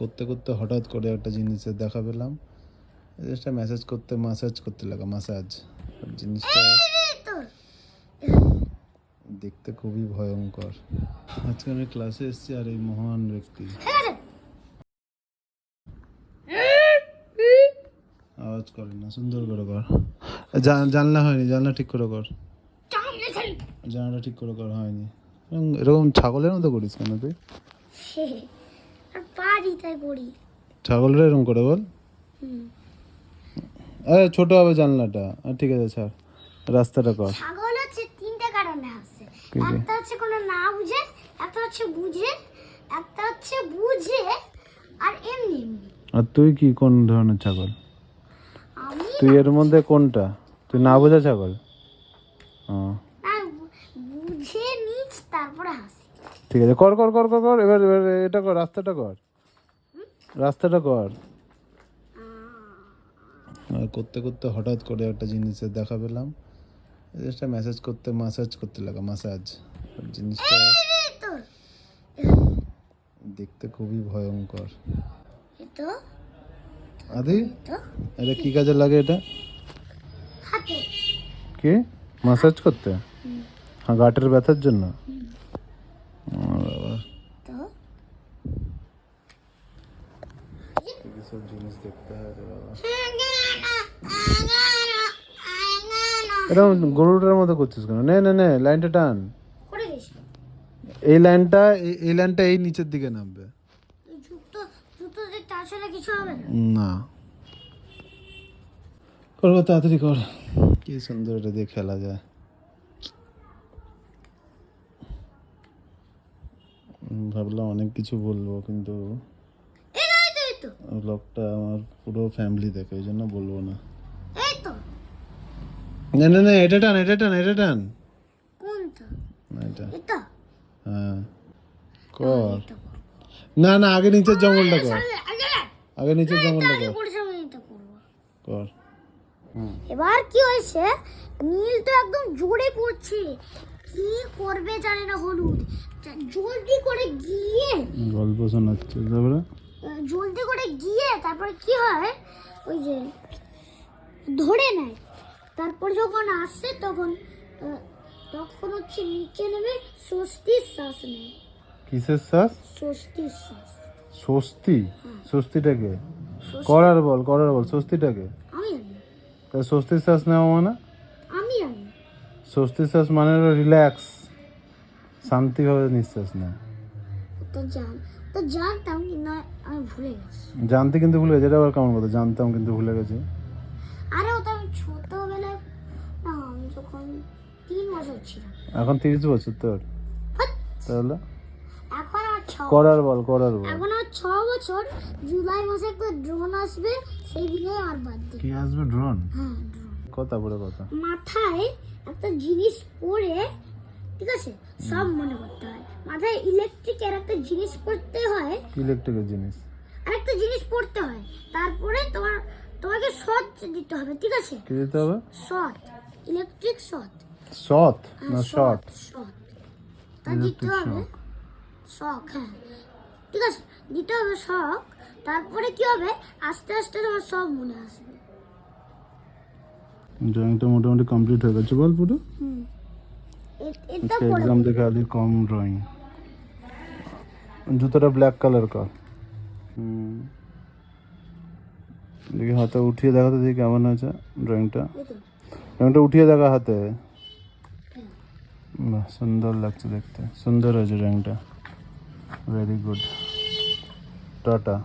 করতে করতে হঠাৎ করে একটা জিনিসের দেখা পেলাম। জিনিসটা মেসেজ করতে মাসাজ করতে লাগা মাসাজ জিনিসটা দেখতে খুবই ভয়ঙ্কর। আজকে আমি ক্লাসে এসেছি আর এই মহান ব্যক্তি। আওয়াজ করে না, সুন্দর করে কর। জানলা হয়নি, জানলা ঠিক করে কর। জানলাটা ঠিক করে কর, হয়নি। এরকম ছাগলের মতো করিস কেন তুই? আর পারি তাই করি। ছাগলের এরকম করে বল। আরে ছোট হবে জানলাটা। ঠিক আছে ছাড়। রাস্তাটা কর। ছাগল হচ্ছে তিনটে কারণে? একটা হচ্ছে কোনো না বুঝে একটা হচ্ছে বুঝে একটা হচ্ছে বুঝে আর এমনি এমনি। আর তুই কি কোন ধরনের ছাগল? তুই এর মধ্যে কোনটা? তুই না বোঝা ছাগল? ও না বু- বুঝে নিচ তারপরে হাসি ঠিক আছে কর কর কর কর কর এবার এবার এটা কর রাস্তাটা কর। রাস্তাটা কর। আর করতে করতে হঠাৎ করে একটা জিনিসের দেখা পেলাম। জিনিসটা মেসেজ করতে মাসাজ করতে লাগা মাসাজ জিনিসটা দেখতে খুবই ভয়ঙ্কর। আদি? এটা? কি কাজে লাগে এটা? কি? মাসাজ করতে? হ্যাঁ গাটের ব্যথার জন্য ও বাবা তো সব জিনিস দেখতে হয় রে বাবা। এরকম গরুটার মতো করছিস কেন? নে নে নে লাইনটা টান। এই লাইনটা এই- লাইনটা এই নিচের দিকে নামবে। না। না। কর কর, তাড়াতাড়ি কর। কি সুন্দর এটা দিয়ে খেলা যায়। ভাবলাম অনেক কিছু বলব কিন্তু এই তো এই তো এই তো ব্লগটা আমার পুরো ফ্যামিলি দেখে ওই জন্য বলব না। না না না এটা টান এটা টান এটা টান। কোনটা? এটা। হ্যাঁ। কর। না না আগে নিচের জঙ্গলটা কর। আগে আগে জঙ্গলটা কর। কর। এবার কি হয়েছে? নীল তো একদম জোরে পড়ছে। কি করবে জানে না হলুদ। জলদি করে গিয়ে গল্প শোনাচ্ছে তারপরে? জলদি করে গিয়ে তারপরে কি হয়? ওই যে ধরে নেয়। তারপর যখন আসছে তখন তখন হচ্ছে নিচে নেমে স্বস্তির শ্বাস নেয়। কিসের শ্বাস? স্বস্তির শ্বাস। স্বস্তি? স্বস্তিটাকে? করার বল করার বল স্বস্তিটাকে? আমি জানি স্বস্তির শ্বাস নেওয়া মানে? আমি জানি স্বস্তির শ্বাস মানে রিল্যাক্স শান্তিভাবে নিঃশ্বাস নেয় তো জান তো জানতাম কিন্তু আমি ভুলে গেছি। জানতে কিন্তু ভুলে গেছি এটা আবার কেমন কথা? জানতাম কিন্তু ভুলে গেছি। আরে ওটা আমি ছোটবেলায় না আমি যখন তিন বছর ছিলাম। এখন তিরিশ বছর তোর! তাহলে? এখন আমার ছ করার বল করার বল। এখন আমার ছ বছর জুলাই মাসে একটা ড্রোন আসবে সেই দিনে আমার বার্থডে কি আসবে ড্রোন হ্যাঁ ড্রোন কথা পরে কথা। মাথায় একটা জিনিস পরে ঠিক আছে? সব মনে করতে হয়। মাথায় ইলেকট্রিকের একটা জিনিস পড়তে হয়। ইলেকট্রিকের জিনিস। আর একটা জিনিস পড়তে হয়। তারপরে তোমার তোমাকে শর্ট দিতে হবে ঠিক আছে? কি দিতে হবে? শর্ট ইলেকট্রিক শর্ট সৎ না শর্ট শর্ট তা দিতে হবে। শখ হ্যাঁ। ঠিক আছে দিতে হবে শখ তারপরে কি হবে? আস্তে আস্তে তোমার সব মনে আসবে। ড্রয়িংটা মোটামুটি কমপ্লিট হয়ে গেছে বল পুরো। হুম। এটা এক্সাম দেখে আলির কম ড্রয়িং জুতোটা ব্ল্যাক কালার কর। দেখি হাতে উঠিয়ে দেখা তো দেখি কেমন হয়েছে ড্রয়িংটা ড্রয়িংটা উঠিয়ে দেখা হাতে। বাহ সুন্দর লাগছে দেখতে। সুন্দর হয়েছে ড্রয়িংটা ভেরি গুড টাটা